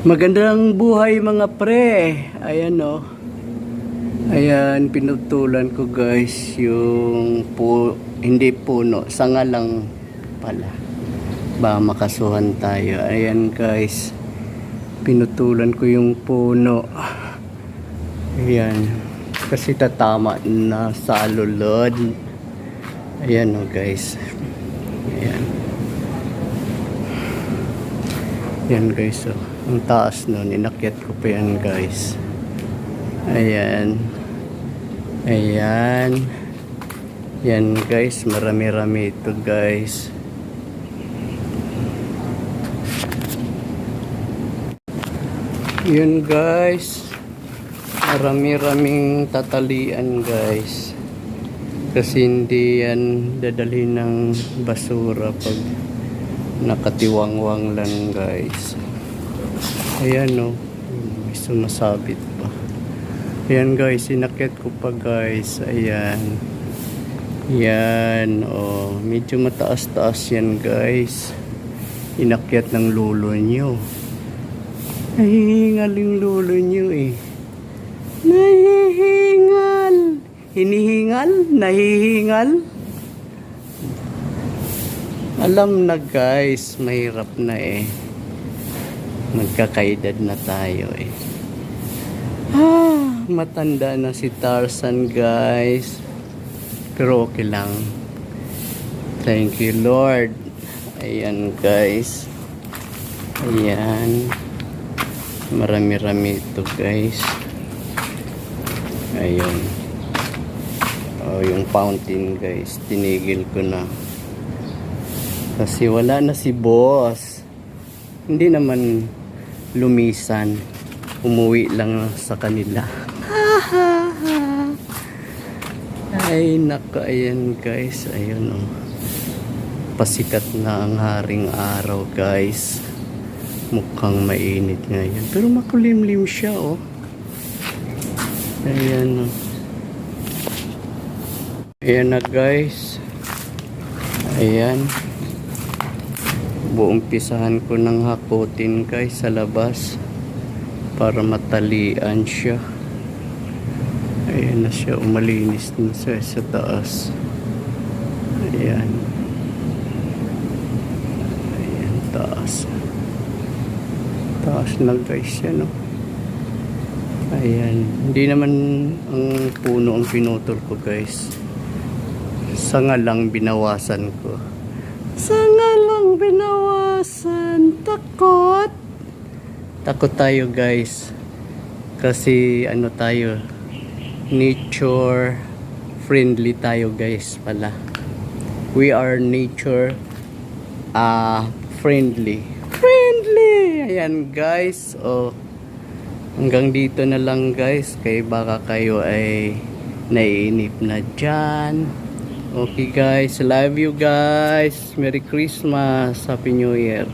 Magandang buhay mga pre. Ayan o. Ayan, pinutulan ko guys yung pu hindi puno, sanga lang pala. Ba makasuhan tayo. Ayan guys. Pinutulan ko yung puno. Ayan. Kasi tatama na sa lulod. Ayan o guys. Yan guys, oh. Ang taas nun, inakyat ko pa yan guys. Ayan. Ayan. Yan guys, marami-rami ito guys. Yun guys. Marami-raming tatalian guys. Kasi hindi yan dadalhin ng basura pag nakatiwangwang lang guys. Ayan no may sumasabit pa. Ayan guys. Inakyat ko pa guys. Ayan. Yan oh. Medyo mataas taas yan guys. Inakyat ng lulo nyo nahihingal yung lulo nyo eh. Nahihingal. Hinihingal? Nahihingal alam na guys, mahirap na eh. Magkakaedad na tayo eh. Ah, matanda na si Tarzan guys. Pero okay lang. Thank you Lord. Ayan guys. Ayan. Marami-rami ito guys. Ayan. Oh, yung fountain guys. Tinigil ko na. Kasi wala na si boss. Hindi naman lumisan. Umuwi lang sa kanila. Ay, naka, ayan guys. Ayun oh. Pasikat na ang haring araw guys. Mukhang mainit ngayon. Pero makulimlim siya oh. Ayan oh. Ayan na guys. Ayan buong pisahan ko ng hakutin guys sa labas para matalian siya. Ayan na siya umalinis na siya sa taas. Ayan. Ayan taas. Taas na guys yan no? Ayan. Hindi naman ang puno ang pinutol ko guys. Sanga lang binawasan ko. Sanga binawasan. Takot. Takot tayo guys. Kasi ano tayo. Nature friendly tayo guys pala. We are nature uh, friendly. Friendly! Ayan guys. Oh. Hanggang dito na lang guys. Kaya baka kayo ay naiinip na dyan. Okay guys, love you guys. Merry Christmas, Happy New Year.